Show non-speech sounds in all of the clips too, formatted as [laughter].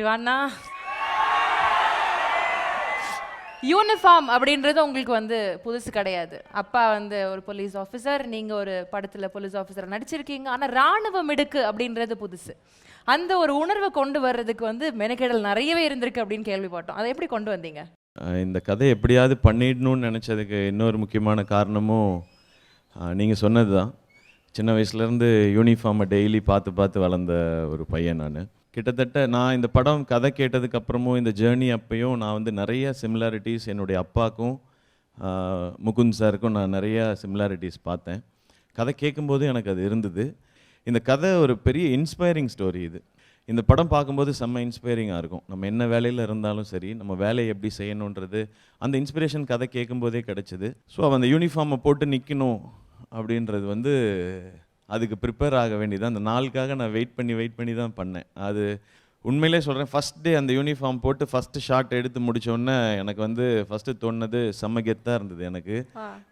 ஷிவானா uniform அப்படின்றது உங்களுக்கு வந்து புதுசு கிடையாது. அப்பா வந்து ஒரு போலீஸ் ஆஃபீஸர் நீங்கள் ஒரு படத்தில் போலீஸ் ஆஃபீஸர் நடிச்சிருக்கீங்க. ஆனால் ராணுவ மிடுக்கு அப்படின்றது புதுசு. அந்த ஒரு உணர்வை கொண்டு வர்றதுக்கு வந்து மெனக்கெடல் நிறையவே இருந்திருக்கு அப்படின்னு கேள்விப்பட்டோம். அதை எப்படி கொண்டு வந்தீங்க? இந்த கதை எப்படியாவது பண்ணிடணும்னு நினச்சதுக்கு இன்னொரு முக்கியமான காரணமும் நீங்கள் சொன்னது தான் சின்ன வயசுலேருந்து யூனிஃபார்மை டெய்லி பார்த்து பார்த்து வளர்ந்த ஒரு பையன் நான். கிட்டத்தட்ட நான் இந்த படம் கதை கேட்டதுக்கு அப்புறமும் இந்த ஜேர்னி அப்பையும் நான் வந்து நிறைய சிமிலாரிட்டிஸ் என்னுடைய அப்பாக்கும் முகுந்த் சாருக்கும் நான் நிறைய சிமிலாரிட்டிஸ் பார்த்தேன். கதை கேட்கும்போது எனக்கு அது இருந்தது. இந்த கதை ஒரு பெரிய இன்ஸ்பைரிங் ஸ்டோரி இது. இந்த படம் பார்க்கும்போது செம்ம இன்ஸ்பைரிங்காக இருக்கும். நம்ம என்ன வேலையில் இருந்தாலும் சரி நம்ம வேலையை எப்படி செய்யணுன்றது அந்த இன்ஸ்பிரேஷன் கதை கேட்கும்போதே கிடச்சிது. ஸோ அவன் அந்த யூனிஃபார்மை போட்டு நிற்கணும் அப்படின்றது வந்து அதுக்கு ப்ரிப்பேர் ஆக வேண்டியது. அந்த நாளுக்காக நான் வெயிட் பண்ணி வெயிட் பண்ணி தான் பண்ணேன். அது உண்மையிலே சொல்கிறேன் ஃபஸ்ட் டே அந்த யூனிஃபார்ம் போட்டு ஃபஸ்ட்டு ஷாட் எடுத்து முடிச்ச உடனே எனக்கு வந்து ஃபஸ்ட்டு தோணுனது செம்ம கெத்தாக இருந்தது எனக்கு.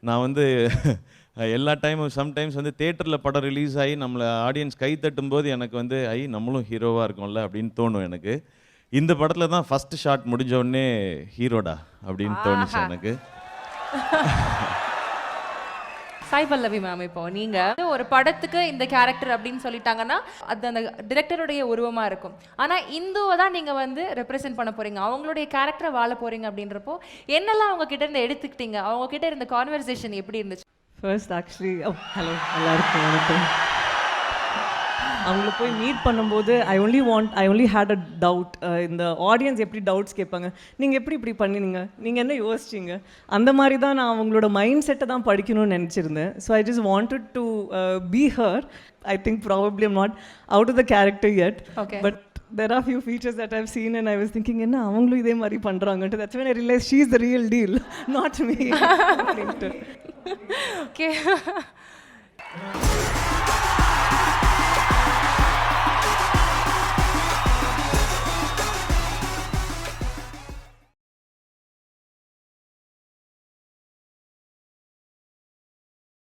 நான் வந்து [laughs] எல்லா டைமும் சம்டைம்ஸ் வந்து தேட்டரில் படம் ரிலீஸ் ஆகி நம்மளை ஆடியன்ஸ் கை தட்டும்போது எனக்கு வந்து ஐ நம்மளும் ஹீரோவாக இருக்கோம்ல அப்படின்னு தோணும் எனக்கு. இந்த படத்தில் தான் ஃபஸ்ட்டு ஷாட் முடிஞ்ச உடனே ஹீரோடா அப்படின்னு தோணுச்சு எனக்கு. [laughs] சாய் பல்லவி மேம் இப்போ நீங்க ஒரு படத்துக்கு இந்த கேரக்டர் அப்படின்னு சொல்லிட்டாங்கன்னா அது அந்த டிரெக்டருடைய உருவமா இருக்கும். ஆனா இந்துவை தான் நீங்க வந்து ரெப்ரசென்ட் பண்ண போறீங்க. அவங்களுடைய கேரக்டரை வாழ போறீங்க அப்படின்றப்போ என்னெல்லாம் அவங்க கிட்ட இருந்து எடுத்துக்கிட்டீங்க? அவங்க கிட்ட இருந்த கான்வர்சேஷன் எப்படி இருந்துச்சு? ஃபர்ஸ்ட் ஆக்சுவலி ஹலோ எல்லாருக்கும் வணக்கம். அவங்கள போய் மீட் பண்ணும்போது I only want I only had a doubt இந்த ஆடியன்ஸ் எப்படி டவுட்ஸ் கேட்பாங்க? நீங்கள் எப்படி இப்படி பண்ணினீங்க? நீங்கள் என்ன யோசிச்சீங்க? அந்த மாதிரி தான் நான் அவங்களோட மைண்ட் செட்டை தான் படிக்கணும்னு நினச்சிருந்தேன். So I just wanted to be her I think probably not out of the character yet. Okay. But there are few features that I've seen and I was thinking என்ன அவங்களும் இதே மாதிரி பண்ணுறாங்கன்ட்டு that's when I realized she is the real deal not me. [laughs] அப்படின்ட்டு. Okay [laughs]